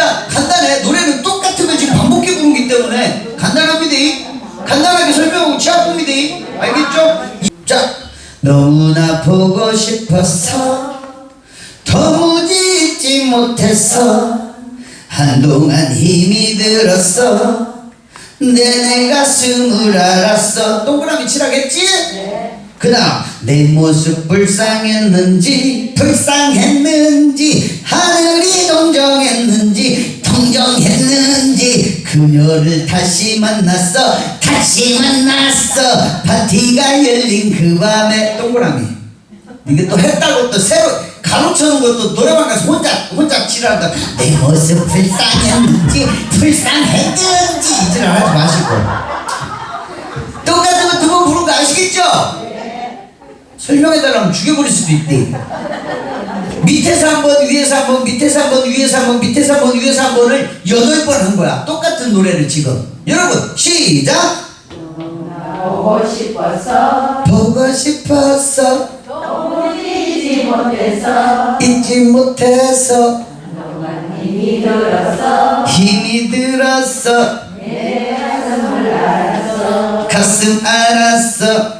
그냥 간단해. 노래는 똑같은 걸 지금 반복해 부르기 때문에 간단합니다. 간단하게 설명하고 취합입니다. 알겠죠? 자, 너무나 보고 싶어서 도무지 잊지 못했어 한동안 힘이 들었어 내 내 가슴을 알았어 동그라미 칠하겠지? 그 다음 내 모습 불쌍했는지 불쌍했는지 하늘이 동정했는지 동정했는지 그녀를 다시 만났어 다시 만났어. 파티가 열린 그 밤에 동그라미. 이게 또 했다고 또 새로 가로쳐는 것도 노래방 가서 혼자 혼자 지랄한다. 내 모습 불쌍했는지 불쌍했는지 이 지랄 하지 마시고. 똑같은 거 두 번 부른 거 아시겠죠? 설명해달라면 죽여버릴 수도 있대 밑에서 한 번 위에서 한 번 밑에서 한 번 위에서 한 번 밑에서 한 번 위에서 한 번을 여덟 번 한 거야. 똑같은 노래를 지금. 여러분 시작! 보고 싶어서. 보고 싶었어 도무지 못해서 잊지 못해서. 힘이 들어서. 힘이 들었어 내 가슴을 알았어 가슴 알았어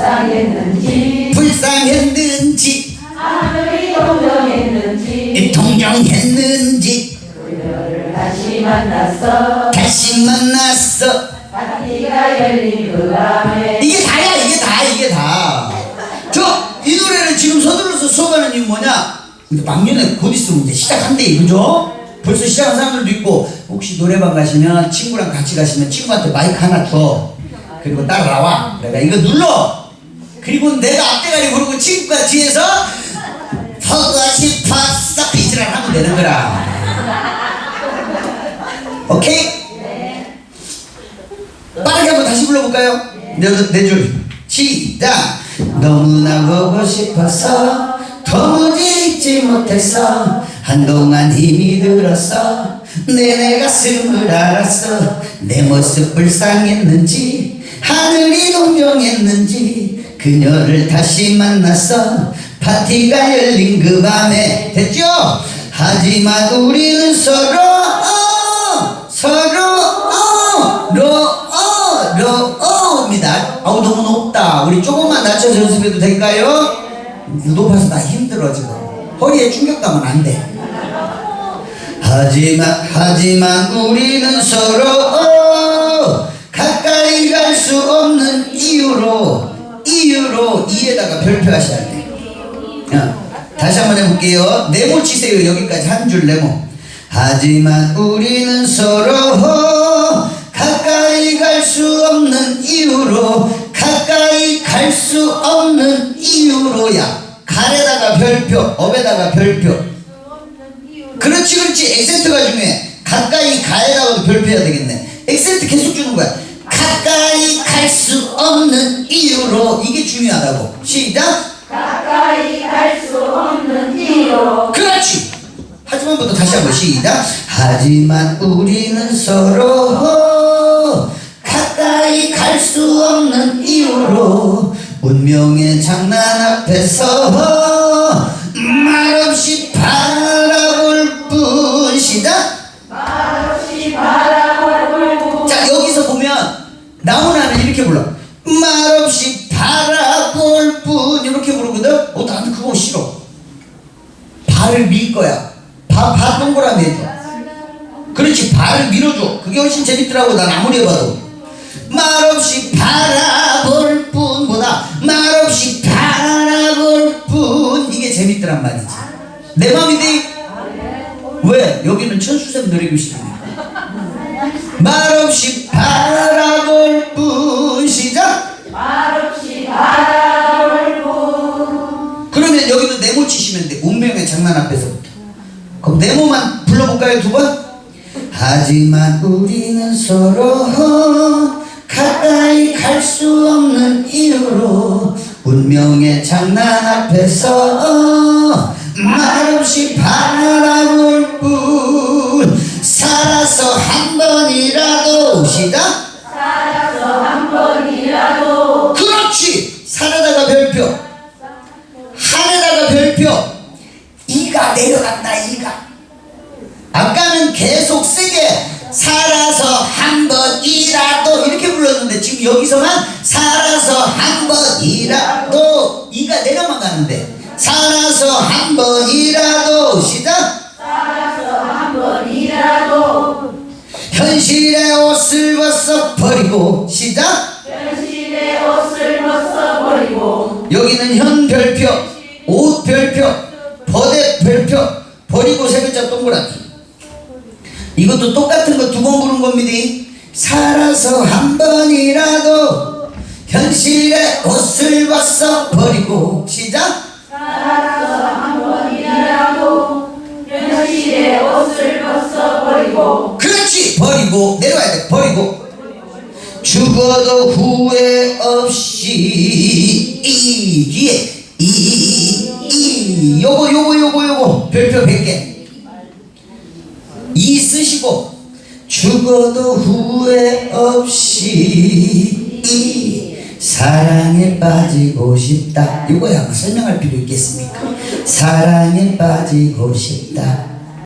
불쌍했는지 불쌍했는지 하늘이 동정했는지 동정했는지 그녀를 다시 만났어. 다시 만났어. 파티가 열린 그 밤에 이게 다야 이게 다 이게 다저 이 노래를 지금 서둘러서 수업하는 이유 뭐냐? 막년에 곧 있으면 이제 시작한대 그죠? 벌써 시작한 사람들도 있고 혹시 노래방 가시면 친구랑 같이 가시면 친구한테 마이크 하나 줘. 그리고 따라와. 내가 이거 눌러 그리고 내가 앞대가리 부르고 친구가 뒤에서 보고 싶었어 이지랄 하면 되는 거라. 오케이? 빠르게 한번 다시 불러볼까요? 네줄 시작. 너무나 보고 싶어서 도무지 잊지 못했어 한동안 힘이 들었어 내내 가슴을 알았어. 내 모습 불쌍했는지 하늘이 동정했는지 그녀를 다시 만났어 파티가 열린 그 밤에 됐죠? 하지만 우리는 서로 어, 서로 어, 로, 어, 로, 어입니다. 아우 너무 높다. 우리 조금만 낮춰서 연습해도 될까요? 높아서 나 힘들어 지금. 허리에 충격 가면 안 돼. 하지만 하지만 우리는 서로 어, 가까이 갈 수 없는 이유로 이유로 이에다가 별표하셔야 돼. 어, 다시 한번 해볼게요. 네모 치세요. 여기까지 한 줄 네모. 하지만 우리는 서로 가까이 갈 수 없는 이유로 가까이 갈 수 없는 이유로야. 갈에다가 별표, 업에다가 별표. 그렇지 그렇지 엑센트가 중요해. 가까이 가에다가도 별표해야 되겠네. 엑센트 계속 주는 거야. 가까이 갈수 없는 이유로 이게 중요하다고. 시작. 가까이 갈 수 없는 이유로 그렇지. 하지만부터 다시 한번 시작. 하지만 우리는 서로 가까이 갈 수 없는 이유로 운명의 장난 앞에서 말 거야. 바, 바 동그라미 해줘. 그렇지 발을 밀어줘. 그게 훨씬 재밌더라고 난 아무리 해봐도. 말없이 바라볼 뿐보다 말없이 바라볼 뿐. 이게 재밌더란 말이지. 내 맘인데? 왜? 여기는 천수생 노래교실이니까 말없이 바라볼 뿐. 시작! 말없이 바라볼 뿐. 그러면 여기도 네모 치시면 돼. 운명의 장난 앞에서부터 그럼 네모만 불러볼까요 두 번? 하지만 우리는 서로 가까이 갈 수 없는 이유로 운명의 장난 앞에서 말없이 바라 여기서만 살아서 한 번이라도 이가 내려만 가는데 살아서 한 번이라도 시작. 한 번이라도 현실의 옷을 벗어 버리고 시작. 현실의 옷을 벗어 버리고 여기는 현 별표 옷 별표 버대 별표 버리고 세 글자 동그라미 이것도 똑같은 거 두 번 부른 겁니다 살아서 한 번이라도 현실의 옷을 벗어 버리고 시작. 한 번이라도 현실의 옷을 벗어 버리고. 그렇지 버리고. 내려와야 돼 버리고. 죽어도 후회 없이 이 뒤에 이이. 요거 요거 요거 요거. 별표 100개. 이 쓰시고 죽어도 후회 없이 이 사랑에 빠지고 싶다. 이거야. 설명할 필요 있겠습니까? 사랑에 빠지고 싶다